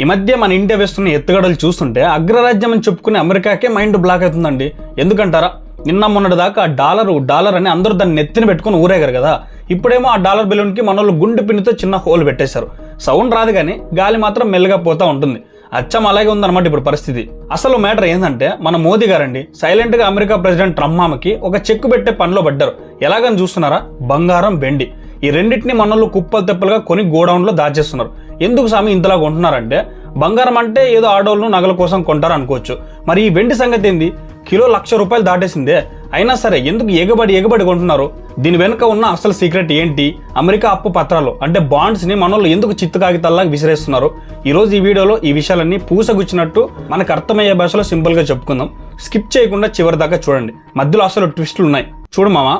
ఈ మధ్య మన ఇండియా వేస్తున్న ఎత్తుగడలు చూస్తుంటే అగ్రరాజ్యం అని చెప్పుకునే అమెరికాకే మైండ్ బ్లాక్ అవుతుందండి. ఎందుకంటారా? నిన్న మొన్నటి దాకా ఆ డాలరు డాలర్ అని అందరూ దాన్ని నెత్తిన పెట్టుకుని ఊరేగారు కదా. ఇప్పుడేమో ఆ డాలర్ బెలూన్కి మన వాళ్ళు గుండు పిన్నితో చిన్న హోల్ పెట్టేశారు. సౌండ్ రాదు కానీ గాలి మాత్రం మెల్లగా పోతూ ఉంటుంది. అచ్చం అలాగే ఉందన్నమాట ఇప్పుడు పరిస్థితి. అసలు మ్యాటర్ ఏంటంటే మన మోదీ గారండి సైలెంట్గా అమెరికా ప్రెసిడెంట్ ట్రంప్ మామకి ఒక చెక్కు పెట్టే పనిలో పడ్డారు. ఎలాగని చూస్తున్నారా? బంగారం వెండి. ఈ రెండింటిని మనల్ని కుప్పలు తెప్పలుగా కొని గోడౌన్లో దాచేస్తున్నారు. ఎందుకు స్వామి ఇంతలా కొంటున్నారంటే బంగారం అంటే ఏదో ఆడోళ్ళు నగల కోసం కొంటారు అనుకోవచ్చు. మరి ఈ వెండి సంగతి ఏంది? కిలో లక్ష రూపాయలు దాటేసిందే. అయినా సరే ఎందుకు ఎగబడి ఎగబడి కొంటున్నారు? దీని వెనుక ఉన్న అసలు సీక్రెట్ ఏంటి? అమెరికా అప్పు పత్రాలు అంటే బాండ్స్ని మనల్ని మనోళ్ళు ఎందుకు చిత్తు కాగితాల్లా విసిరేస్తున్నారు? ఈరోజు ఈ వీడియోలో ఈ విషయాలన్నీ పూసగుచ్చినట్టు మనకు అర్థమయ్యే భాషలో సింపుల్గా చెప్పుకుందాం. స్కిప్ చేయకుండా చివరి దాకా చూడండి. మధ్యలో అసలు ట్విస్టులు ఉన్నాయి చూడు మామ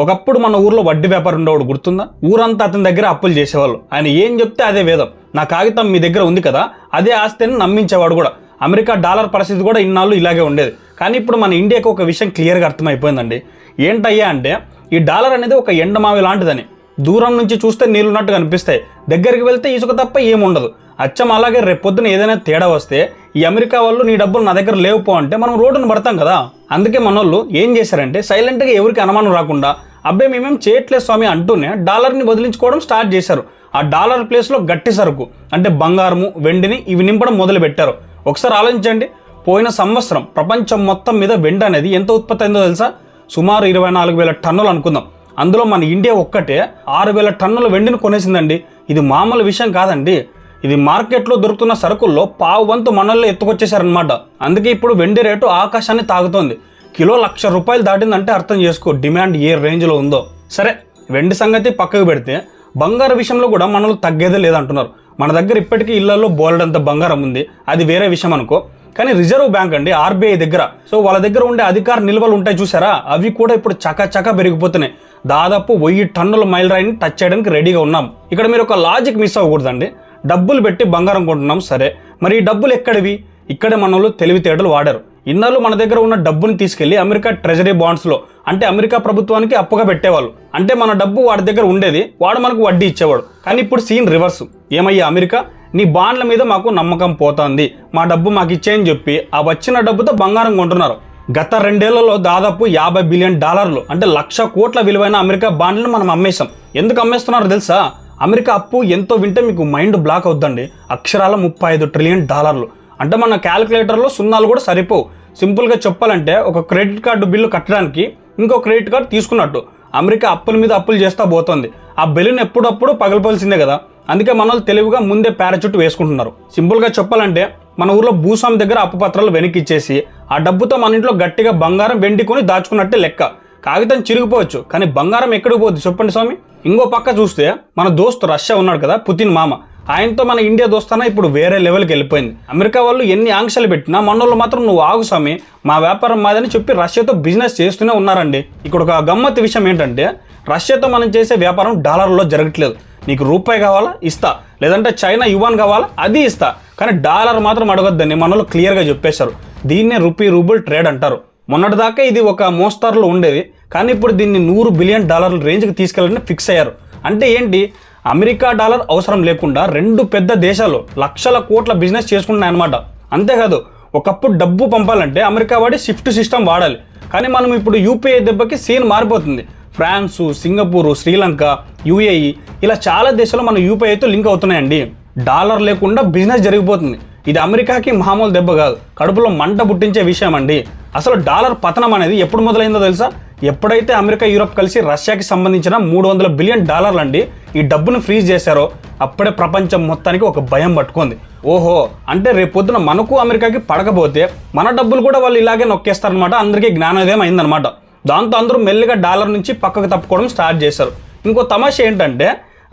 ఒకప్పుడు మన ఊర్లో వడ్డీ వ్యాపారం ఉండేవాడు గుర్తుందా? ఊరంతా అతని దగ్గర అప్పులు చేసేవాళ్ళు. ఆయన ఏం చెప్తే అదే వేదం. నా కాగితం మీ దగ్గర ఉంది కదా? అదే ఆస్తిని నమ్మించేవాడు కూడా. అమెరికా డాలర్ పరిస్థితి కూడా ఇన్నాళ్ళు ఇలాగే ఉండేది. కానీ ఇప్పుడు మన ఇండియాకి ఒక విషయం క్లియర్గా అర్థమైపోయిందండి. ఏంటయ్యా అంటే ఈ డాలర్ అనేది ఒక ఎండమావి లాంటిదని. దూరం నుంచి చూస్తే నీళ్ళున్నట్టు కనిపిస్తాయి దగ్గరికి వెళ్తే ఇసుక తప్ప ఏముండదు అచ్చం అలాగే రేపొద్దున ఏదైనా తేడా వస్తే ఈ అమెరికా వాళ్ళు నీ డబ్బులు నా దగ్గర లేవుపో అంటే మనం రోడ్డును పడతాం కదా? అందుకే మనోళ్ళు ఏం చేశారంటే సైలెంట్గా ఎవరికి అనుమానం రాకుండా అబ్బాయి మేమేం చేయట్లేదు స్వామి అంటూనే డాలర్ని వదిలించుకోవడం స్టార్ట్ చేశారు. ఆ డాలర్ ప్లేస్లో గట్టి సరుకు అంటే బంగారము వెండిని ఇవి నింపడం మొదలుపెట్టారు. ఒకసారి ఆలోచించండి. పోయిన సంవత్సరం ప్రపంచం మొత్తం మీద వెండి అనేది ఎంత ఉత్పత్తి అయిందో తెలుసా? సుమారు ఇరవై నాలుగు వేల టన్నులు అనుకుందాం. అందులో మన ఇండియా ఒక్కటే ఆరు వేల టన్నుల వెండిని కొనేసిందండి. ఇది మామూలు విషయం కాదండి. ఇది మార్కెట్లో దొరుకుతున్న సరుకుల్లో పావు వంతు మనల్లో ఎత్తుకొచ్చేసారనమాట అందుకే ఇప్పుడు వెండి రేటు ఆకాశాన్ని తాగుతోంది కిలో లక్ష రూపాయలు దాటిందంటే అర్థం చేసుకో డిమాండ్ ఏ రేంజ్లో ఉందో. సరే వెండి సంగతి పక్కకు పెడితే బంగారు విషయంలో కూడా మనలో తగ్గేదే లేదంటున్నారు. మన దగ్గర ఇప్పటికీ ఇళ్ళలో బోలెడంత బంగారం ఉంది. అది వేరే విషయం అనుకో. కానీ రిజర్వ్ బ్యాంక్ అండి ఆర్బీఐ దగ్గర. సో వాళ్ళ దగ్గర ఉండే అధికార నిల్వలు ఉంటాయి చూసారా? అవి కూడా ఇప్పుడు చకచక పెరిగిపోతున్నాయి. దాదాపు వెయ్యి టన్నుల మైల్ రాయిని టచ్ చేయడానికి రెడీగా ఉన్నాం. ఇక్కడ మీరు ఒక లాజిక్ మిస్ అవ్వకూడదండి. డబ్బులు పెట్టి బంగారం కొంటున్నాం సరే. మరి ఈ డబ్బులు ఎక్కడివి? ఇక్కడే మన వాళ్ళు తెలివితేటలు వాడారు. ఇన్నాళ్ళు మన దగ్గర ఉన్న డబ్బుని తీసుకెళ్ళి అమెరికా ట్రెజరీ బాండ్స్లో అంటే అమెరికా ప్రభుత్వానికి అప్పుగా పెట్టేవాళ్ళు. అంటే మన డబ్బు వాడి దగ్గర ఉండేది వాడు మనకు వడ్డీ ఇచ్చేవాడు. కానీ ఇప్పుడు సీన్ రివర్స్. ఏమయ్యా అమెరికా? నీ బాండ్ల మీద మాకు నమ్మకం పోతుంది. మా డబ్బు మాకు ఇచ్చేయని చెప్పి ఆ వచ్చిన డబ్బుతో బంగారం కొంటున్నారు. గత రెండేళ్ళలో దాదాపు యాభై బిలియన్ డాలర్లు అంటే లక్ష కోట్ల విలువైన అమెరికా బాండ్లను మనం అమ్మేశాం. ఎందుకు అమ్మేస్తున్నారో తెలుసా? అమెరికా అప్పు ఎంతో వింటే మీకు మైండ్ బ్లాక్ అవుద్దండి. అక్షరాల ముప్పై ఐదు ట్రిలియన్ డాలర్లు. అంటే మన క్యాలిక్యులేటర్లో సున్నాలు కూడా సరిపోవు. సింపుల్గా చెప్పాలంటే ఒక క్రెడిట్ కార్డు బిల్లు కట్టడానికి ఇంకో క్రెడిట్ కార్డు తీసుకున్నట్టు అమెరికా అప్పుల మీద అప్పులు చేస్తా పోతుంది. ఆ బెలూన్ ఎప్పుడప్పుడు పగలపోల్సిందే కదా. అందుకే మన తెలివిగా ముందే పారాచూట్ వేసుకుంటున్నారు. సింపుల్గా చెప్పాలంటే మన ఊర్లో భూస్వామి దగ్గర అప్పు పత్రాలు వెనక్కి ఇచ్చేసి ఆ డబ్బుతో మన ఇంట్లో గట్టిగా బంగారం వెండి కొని దాచుకున్నట్టే లెక్క. కాగితం చిరిగిపోవచ్చు కానీ బంగారం ఎక్కడికి పోద్ది? చెప్పండి స్వామి. ఇంకో పక్క చూస్తే మన దోస్త్ రష్యా ఉన్నాడు కదా పుతిన్ మామ. ఆయనతో మన ఇండియా దోస్తానా ఇప్పుడు వేరే లెవెల్కి వెళ్ళిపోయింది. అమెరికా వాళ్ళు ఎన్ని ఆంక్షలు పెట్టినా మనోళ్ళు మాత్రం నువ్వు ఆగు స్వామి మా వ్యాపారం మాదని చెప్పి రష్యాతో బిజినెస్ చేస్తూనే ఉన్నారండి. ఇక్కడ ఒక గమ్మత్తు విషయం ఏంటంటే రష్యాతో మనం చేసే వ్యాపారం డాలర్లో జరగట్లేదు. నీకు రూపాయి కావాలా? ఇస్తా. లేదంటే చైనా యువాన్ కావాలా? అది ఇస్తా. కానీ డాలర్ మాత్రం అడగొద్దని మనలో క్లియర్గా చెప్పేశారు. దీన్నే రూపీ రూబుల్ ట్రేడ్ అంటారు. మొన్నటిదాకా ఇది ఒక మోస్తారులో ఉండేది. కానీ ఇప్పుడు దీన్ని నూరు బిలియన్ డాలర్ల రేంజ్కి తీసుకెళ్ళాలని ఫిక్స్ అయ్యారు. అంటే ఏంటి? అమెరికా డాలర్ అవసరం లేకుండా రెండు పెద్ద దేశాలు లక్షల కోట్ల బిజినెస్ చేసుకుంటున్నాయి అనమాట అంతేకాదు ఒకప్పుడు డబ్బు పంపాలంటే అమెరికా వాడి షిఫ్ట్ సిస్టమ్ వాడాలి. కానీ మనం ఇప్పుడు యూపీఐ దెబ్బకి సీన్ మారిపోతుంది. ఫ్రాన్సు సింగపూరు శ్రీలంక యూఏఈ ఇలా చాలా దేశాలు మన యూపీఐతో లింక్ అవుతున్నాయండి. డాలర్ లేకుండా బిజినెస్ జరిగిపోతుంది. ఇది అమెరికాకి మామూలు దెబ్బ కాదు. కడుపులో మంట పుట్టించే విషయం అండి అసలు డాలర్ పతనం అనేది ఎప్పుడు మొదలైందో తెలుసా? ఎప్పుడైతే అమెరికా యూరప్ కలిసి రష్యాకి సంబంధించిన మూడు వందల బిలియన్ డాలర్లు అండి ఈ డబ్బును ఫ్రీజ్ చేశారో అప్పుడే ప్రపంచం మొత్తానికి ఒక భయం పట్టుకుంది. ఓహో అంటే రేపొద్దున మనకు అమెరికాకి పడకపోతే మన డబ్బులు కూడా వాళ్ళు ఇలాగే నొక్కేస్తారనమాట అందరికీ జ్ఞానోదయం అయిందనమాట దాంతో అందరూ మెల్లిగా డాలర్ నుంచి పక్కకు తప్పుకోవడం స్టార్ట్ చేశారు. ఇంకో తమాషా ఏంటంటే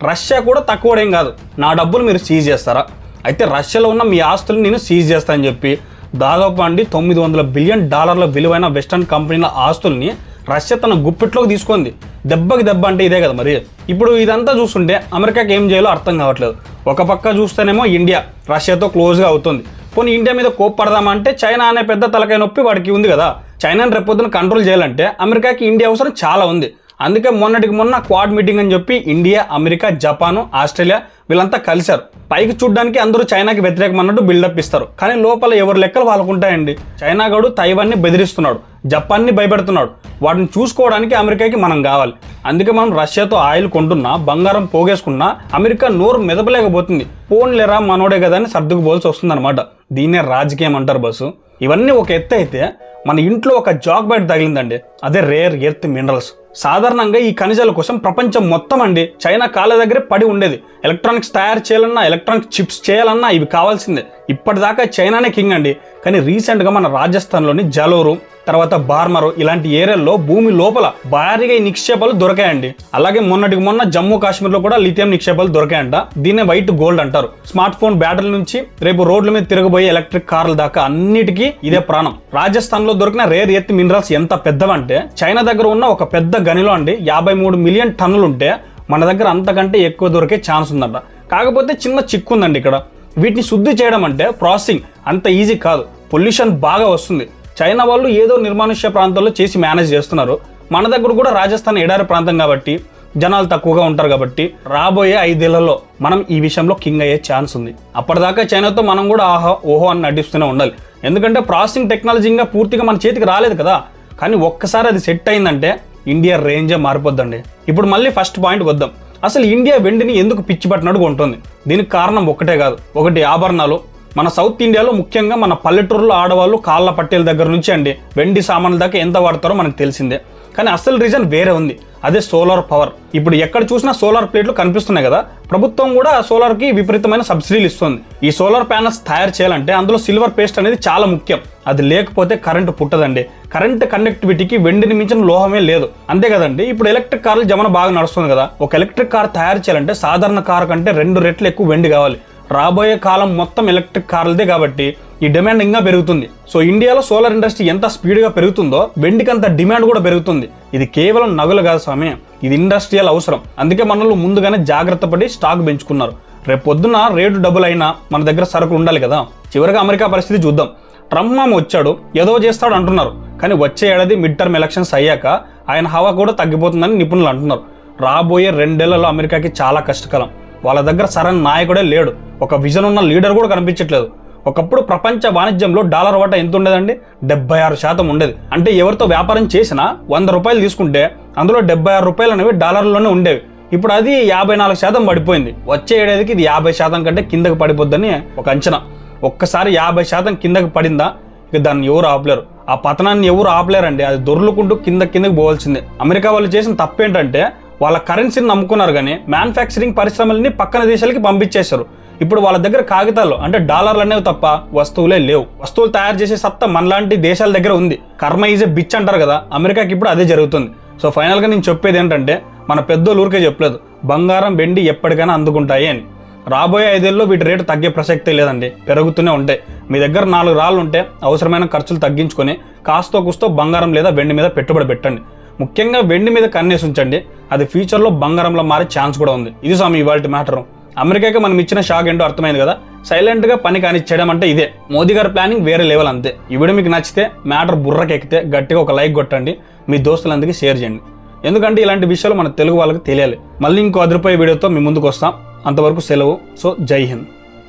రష్యా కూడా తక్కువడేం కాదు నా డబ్బులు మీరు సీజ్ చేస్తారా? అయితే రష్యాలో ఉన్న మీ ఆస్తులు నేను సీజ్ చేస్తానని చెప్పి దాదాపు అండి తొమ్మిది వందల బిలియన్ డాలర్ల విలువైన వెస్టర్న్ కంపెనీల ఆస్తుల్ని రష్యా తన గుప్పిట్లోకి తీసుకుంది. దెబ్బకి దెబ్బ అంటే ఇదే కదా మరి. ఇప్పుడు ఇదంతా చూస్తుంటే అమెరికాకి ఏం చేయాలో అర్థం కావట్లేదు. ఒక పక్క చూస్తేనేమో ఇండియా రష్యాతో క్లోజ్గా అవుతుంది. పోనీ ఇండియా మీద కోప్పడదామంటే చైనా అనే పెద్ద తలకాయ నొప్పి వాడికి ఉంది కదా. చైనాని రేపొద్దున కంట్రోల్ చేయాలంటే అమెరికాకి ఇండియా అవసరం చాలా ఉంది. అందుకే మొన్నటికి మొన్న క్వాడ్ మీటింగ్ అని చెప్పి ఇండియా అమెరికా జపాను ఆస్ట్రేలియా వీళ్ళంతా కలిశారు. పైకి చూడడానికి అందరూ చైనాకి వ్యతిరేకం అన్నట్టు బిల్డప్ ఇస్తారు. కానీ లోపల ఎవరి లెక్కలు వాళ్ళకు ఉంటాయండి చైనా గడు తైవాన్ని బెదిరిస్తున్నాడు. జపాన్ని భయపెడుతున్నాడు. వాటిని చూసుకోవడానికి అమెరికాకి మనం కావాలి. అందుకే మనం రష్యాతో ఆయిల్ కొంటున్నా బంగారం పోగేసుకున్నా అమెరికా నోరు మెదపలేకపోతుంది. పోన్లేరా మనోడే కదా అని సర్దుకుపోవాల్సి వస్తుంది అనమాట దీన్నే రాజకీయం అంటారు బస్సు. ఇవన్నీ ఒక ఎత్తు అయితే మన ఇంట్లో ఒక జాక్ బయట తగిలిందండి. అదే రేర్ ఎర్త్ మినరల్స్. సాధారణంగా ఈ ఖనిజాల కోసం ప్రపంచం మొత్తం అండి చైనా కాళ్ళ దగ్గరే పడి ఉండేది. ఎలక్ట్రానిక్స్ తయారు చేయాలన్నా ఎలక్ట్రానిక్ చిప్స్ చేయాలన్నా ఇవి కావాల్సిందే. ఇప్పటిదాకా చైనానే కింగ్ అండి. కానీ రీసెంట్గా మన రాజస్థాన్లోని జలోరు తర్వాత బార్మరు ఇలాంటి ఏరియాల్లో భూమి లోపల భారీగా ఈ నిక్షేపాలు దొరికాయండి. అలాగే మొన్నటికి మొన్న జమ్మూ కాశ్మీర్లో కూడా లిథియం నిక్షేపాలు దొరికాయంట. దీన్నే వైట్ గోల్డ్ అంటారు. స్మార్ట్ ఫోన్ బ్యాటరీ నుంచి రేపు రోడ్ల మీద తిరగబోయే ఎలక్ట్రిక్ కార్ల దాకా అన్నిటికీ ఇదే ప్రాణం. రాజస్థాన్లో దొరికిన రేర్ ఎర్త్ మినరల్స్ ఎంత పెద్దవంటే చైనా దగ్గర ఉన్న ఒక పెద్ద గనిలో అండి యాభై మూడు మిలియన్ టన్నులు ఉంటే మన దగ్గర అంతకంటే ఎక్కువ దొరికే ఛాన్స్ ఉందంట. కాకపోతే చిన్న చిక్కు ఉందండి ఇక్కడ. వీటిని శుద్ధి చేయడం అంటే ప్రాసెసింగ్ అంత ఈజీ కాదు. పొల్యూషన్ బాగా వస్తుంది. చైనా వాళ్ళు ఏదో నిర్మానుష్య ప్రాంతాల్లో చేసి మేనేజ్ చేస్తున్నారు. మన దగ్గర కూడా రాజస్థాన్ ఎడారి ప్రాంతం కాబట్టి జనాలు తక్కువగా ఉంటారు కాబట్టి రాబోయే ఐదేళ్ళలో మనం ఈ విషయంలో కింగ్ అయ్యే ఛాన్స్ ఉంది. అప్పటిదాకా చైనాతో మనం కూడా ఆహా ఓహో అని నటిస్తూనే ఉండాలి. ఎందుకంటే ప్రాసెసింగ్ టెక్నాలజీ ఇంకా పూర్తిగా మన చేతికి రాలేదు కదా. కానీ ఒక్కసారి అది సెట్ అయిందంటే ఇండియా రేంజే మారిపోద్దండి. ఇప్పుడు మళ్ళీ ఫస్ట్ పాయింట్ వద్దాం. అసలు ఇండియా వెండిని ఎందుకు పిచ్చి పట్టినట్టుగా ఉంటుంది? దీనికి కారణం ఒక్కటే కాదు. ఒకటి ఆభరణాలు మన సౌత్ ఇండియాలో ముఖ్యంగా మన పల్లెటూరులో ఆడవాళ్ళు కాళ్ళ పట్టేల దగ్గర నుంచి అండి వెండి సామాన్ల దాకా ఎంత వాడతారో మనకు తెలిసిందే. కానీ అసలు రీజన్ వేరే ఉంది. అదే సోలార్ పవర్. ఇప్పుడు ఎక్కడ చూసినా సోలార్ ప్లేట్లు కనిపిస్తున్నాయి కదా ప్రభుత్వం కూడా సోలార్కి విపరీతమైన సబ్సిడీలు ఇస్తుంది. ఈ సోలార్ ప్యానల్స్ తయారు చేయాలంటే అందులో సిల్వర్ పేస్ట్ అనేది చాలా ముఖ్యం. అది లేకపోతే కరెంటు పుట్టదండి. కరెంట్ కనెక్టివిటీకి వెండిని మించిన లోహమే లేదు. అంతే కదండి ఇప్పుడు ఎలక్ట్రిక్ కార్లు జమన బాగా నడుస్తుంది కదా ఒక ఎలక్ట్రిక్ కార్ తయారు చేయాలంటే సాధారణ కార్ కంటే రెండు రెట్లు ఎక్కువ వెండి కావాలి. రాబోయే కాలం మొత్తం ఎలక్ట్రిక్ కార్లదే కాబట్టి ఈ డిమాండ్ ఇంకా పెరుగుతుంది. సో ఇండియాలో సోలార్ ఇండస్ట్రీ ఎంత స్పీడ్గా పెరుగుతుందో వెండికి అంత డిమాండ్ కూడా పెరుగుతుంది. ఇది కేవలం నగలు కాదు స్వామి ఇది ఇండస్ట్రియల్ అవసరం. అందుకే మనల్ని ముందుగానే జాగ్రత్త పడి స్టాక్ పెంచుకున్నారు. రేపు పొద్దున రేటు డబుల్ అయినా మన దగ్గర సరుకులు ఉండాలి కదా. చివరిగా అమెరికా పరిస్థితి చూద్దాం. ట్రంప్ మామ వచ్చాడు ఏదో చేస్తాడు అంటున్నారు. కానీ వచ్చే ఏడాది మిడ్ టర్మ్ ఎలక్షన్స్ అయ్యాక ఆయన హవా కూడా తగ్గిపోతుందని నిపుణులు అంటున్నారు. రాబోయే రెండేళ్ళలో అమెరికాకి చాలా కష్టకాలం. వాళ్ళ దగ్గర సరైన నాయకుడే లేడు. ఒక విజన్ ఉన్న లీడర్ కూడా కనిపించట్లేదు. ఒకప్పుడు ప్రపంచ వాణిజ్యంలో డాలర్ వాటా ఎంత ఉండేదండి? డెబ్బై ఆరు శాతం ఉండేది. అంటే ఎవరితో వ్యాపారం చేసినా వంద రూపాయలు తీసుకుంటే అందులో డెబ్బై ఆరు రూపాయలు అనేవి డాలర్లోనే ఉండేవి. ఇప్పుడు అది యాభై నాలుగు శాతం పడిపోయింది. వచ్చే ఏడాదికి ఇది యాభై శాతం కంటే కిందకి పడిపోద్దని ఒక అంచనా. ఒక్కసారి యాభై శాతం కిందకి పడిందా? ఇక దాన్ని ఎవరు ఆపలేరు. ఆ పతనాన్ని ఎవరు ఆపలేరండి? అది దొర్లుకుంటూ కింద కిందకి పోవాల్సిందే. అమెరికా వాళ్ళు చేసిన తప్పేంటంటే వాళ్ళ కరెన్సీని నమ్ముకున్నారు కానీ మ్యానుఫ్యాక్చరింగ్ పరిశ్రమల్ని పక్కన దేశాలకి పంపించేశారు. ఇప్పుడు వాళ్ళ దగ్గర కాగితాలు అంటే డాలర్లు అనేవి తప్ప వస్తువులే లేవు. వస్తువులు తయారు చేసే సత్తా మనలాంటి దేశాల దగ్గర ఉంది. కర్మ ఈజ్ ఎ బిచ్ అంటారు కదా అమెరికాకి ఇప్పుడు అదే జరుగుతుంది. సో ఫైనల్గా నేను చెప్పేది ఏంటంటే మన పెద్దోళ్ళు ఊరికే చెప్పలేదు బంగారం వెండి ఎప్పటికైనా అందుకుంటాయి అని. రాబోయే ఐదేళ్ళలో వీటి రేటు తగ్గే ప్రసక్తే లేదండి పెరుగుతూనే ఉంటాయి. మీ దగ్గర నాలుగు రాళ్ళు ఉంటే అవసరమైన ఖర్చులు తగ్గించుకొని కాస్తో కూస్తో బంగారం లేదా వెండి మీద పెట్టుబడి పెట్టండి. ముఖ్యంగా వెండి మీద కన్నేసి ఉంచండి. అది ఫ్యూచర్లో బంగారంలో మారే ఛాన్స్ కూడా ఉంది. ఇది స్వామి ఇవాళ మ్యాటర్. అమెరికాకి మనం ఇచ్చిన షాక్ ఏంటో అర్థమైంది కదా? సైలెంట్గా పని కానిచ్చేయడం అంటే ఇదే. మోదీ గారి ప్లానింగ్ వేరే లెవెల్ అంతే. ఈ మీకు నచ్చితే మ్యాటర్ బుర్రకెక్కితే గట్టిగా ఒక లైక్ కొట్టండి. మీ దోస్తులందరికీ షేర్ చేయండి. ఎందుకంటే ఇలాంటి విషయాలు మన తెలుగు వాళ్ళకి తెలియాలి. మళ్ళీ ఇంకో అదిరిపోయే వీడియోతో మీ ముందుకు వస్తాం అంతవరకు సెలవు. సో జై హింద్.